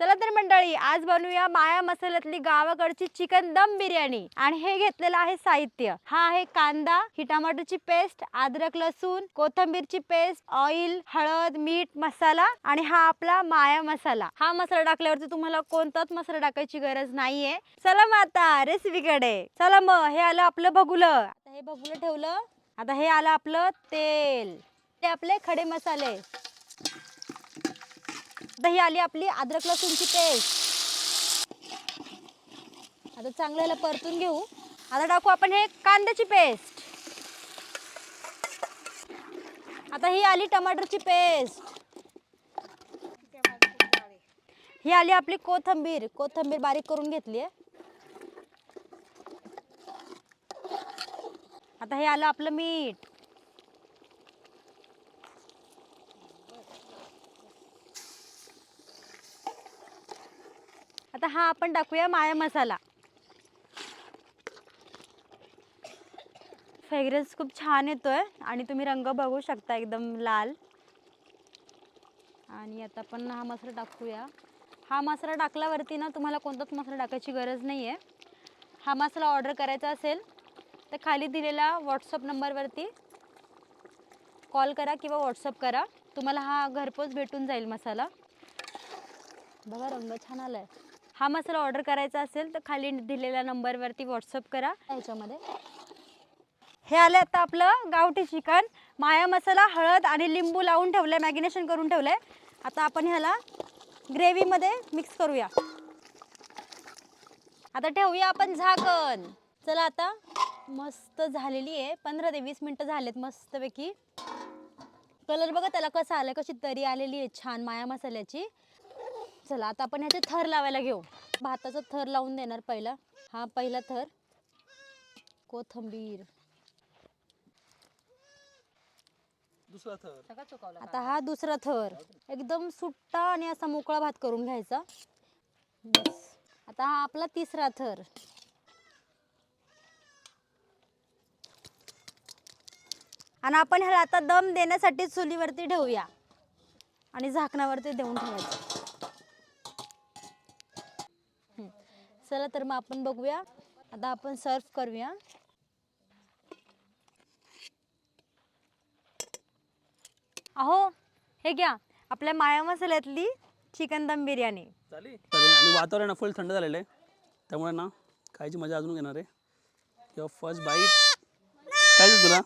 चला तर मंडळी आज बनवूया माया मसाल्यातली गावाकडची चिकन दम बिर्याणी. आणि हे घेतलेलं आहे साहित्य. हा आहे कांदा ही टमाटोची पेस्ट अद्रक लसूण कोथंबीरची पेस्ट ऑइल हळद मीठ मसाला आणि हा आपला माया मसाला. हा मसाला टाकल्यावरती तुम्हाला कोणताच मसाला टाकायची गरज नाहीये. चला मग आता रेसिपीकडे. चला मग हे आलं आपलं बघुलं. आता हे बघुलं ठेवलं. आता हे आलं आपलं तेल. ते आपले खडे मसाले. आता ही आली आपली अद्रक लसूणची पेस्ट. आता चांगल्याला परतून घेऊ. आता टाकू आपण हे कांद्याची पेस्ट. आता ही आली टमाटरची पेस्ट. ही आली आपली कोथंबीर. कोथंबीर बारीक करून घेतली आहे. आता हे आलं आपलं मीठ. आता हा आपण टाकूया माया मसाला. फ्रेग्रन्स खूप छान येतो आहे आणि तुम्ही रंग बघू शकता एकदम लाल. आणि आता आपण हा मसाला टाकूया. हा मसाला टाकल्यावरती ना तुम्हाला कोणताच मसाला टाकायची गरज नाही आहे हा मसाला ऑर्डर करायचा असेल तर खाली दिलेला व्हॉट्सअप नंबरवरती कॉल करा किंवा व्हॉट्सअप करा. तुम्हाला हा घरपोच भेटून जाईल मसाला. बघा रंग छान आला आहे हा मसाला ऑर्डर करायचा असेल तर खाली दिलेल्या नंबरवरती व्हॉट्सअप करा. ह्याच्यामध्ये हे आलं आता आपलं गावठी चिकन. माया मसाला हळद आणि लिंबू लावून ठेवलंय मॅगिनेशन करून ठेवलंय. आता आपण ह्याला ग्रेव्हीमध्ये मिक्स करूया. आता ठेवूया आपण झाकण. चला आता. मस्त झालेली आहे. पंधरा ते वीस मिनटं झालेत मस्तपैकी. कलर बघा त्याला कसा आलाय कशी तरी आलेली आहे छान माया मसाल्याची. चला आता आपण ह्याचे थर लावायला घेऊ. भाताचा थर लावून देणार पहिला. हा पहिला थर. कोथंबीर. दुसरा थर. आता हा दुसरा थर. एकदम सुट्टा आणि असा मोकळा भात करून घ्यायचा. बस. आता हा आपला तिसरा थर. आणि आपण ह्याला आता दम देण्यासाठी चुलीवरती ठेवूया. आणि झाकणावरती देऊन ठेवायचं. चला तर मग आपण बघूया. आता आपण सर्व करूया. अहो हे घ्या. आपल्या माया मसाल्यातली चिकन दम बिर्याणी. चालेल. आणि वातावरण फुल थंड झालेलं आहे. त्यामुळे ना खायची मजा अजून घेणार आहे. किंवा फर्स्ट बाईट काय तुला?